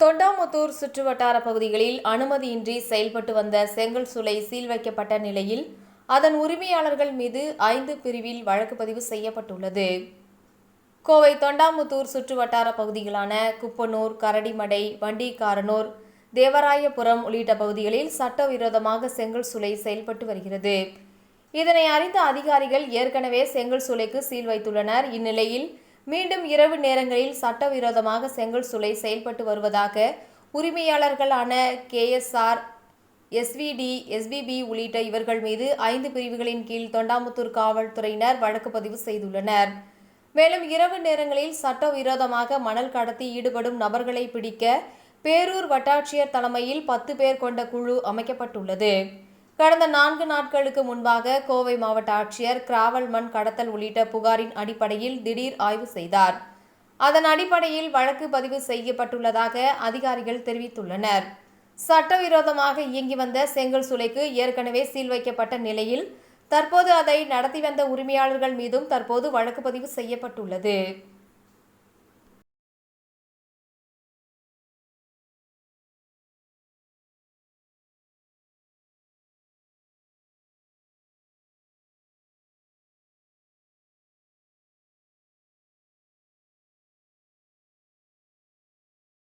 தொண்டாமுத்தூர் சுற்றுவட்டார பகுதிகளில் அனுமதியின்றி செயல்பட்டு வந்த செங்கல் சூளை சீல் வைக்கப்பட்ட நிலையில் அதன் உரிமையாளர்கள் மீது ஐந்து பிரிவில் வழக்கு பதிவு செய்யப்பட்டுள்ளது. கோவை தொண்டாமுத்தூர் சுற்றுவட்டார பகுதிகளான குப்பனூர் கரடிமடை வண்டிக்காரனூர் தேவராயபுரம் உள்ளிட்ட பகுதிகளில் சட்டவிரோதமாக செங்கல் சூளை செயல்பட்டு வருகிறது. இதனை அறிந்த அதிகாரிகள் ஏற்கனவே செங்கல் சூளைக்கு சீல் வைத்துள்ளனர். இந்நிலையில் மீண்டும் இரவு நேரங்களில் சட்டவிரோதமாக செங்கல் சூளை செயல்பட்டு வருவதாக உரிமையாளர்களான கேஎஸ்ஆர் எஸ்விடி எஸ்பிபி உள்ளிட்ட இவர்கள் மீது ஐந்து பிரிவுகளின் கீழ் தொண்டாமுத்தூர் காவல்துறையினர் வழக்கு பதிவு செய்துள்ளனர். மேலும் இரவு நேரங்களில் சட்டவிரோதமாக மணல் கடத்தி ஈடுபடும் நபர்களை பிடிக்க பேரூர் வட்டாட்சியர் தலைமையில் பத்து பேர் கொண்ட குழு அமைக்கப்பட்டுள்ளது. கடந்த நான்கு நாட்களுக்கு முன்பாக கோவை மாவட்ட ஆட்சியர் கிராவல் மண் கடத்தல் உள்ளிட்ட புகாரின் அடிப்படையில் திடீர் ஆய்வு செய்தார். அதன் அடிப்படையில் வழக்கு பதிவு செய்யப்பட்டுள்ளதாக அதிகாரிகள் தெரிவித்துள்ளனர். சட்டவிரோதமாக இயங்கி வந்த செங்கல் சுலைக்கு ஏற்கனவே சீல் வைக்கப்பட்ட நிலையில் தற்போது அதை நடத்தி வந்த உரிமையாளர்கள் மீதும் தற்போது வழக்கு பதிவு செய்யப்பட்டுள்ளது.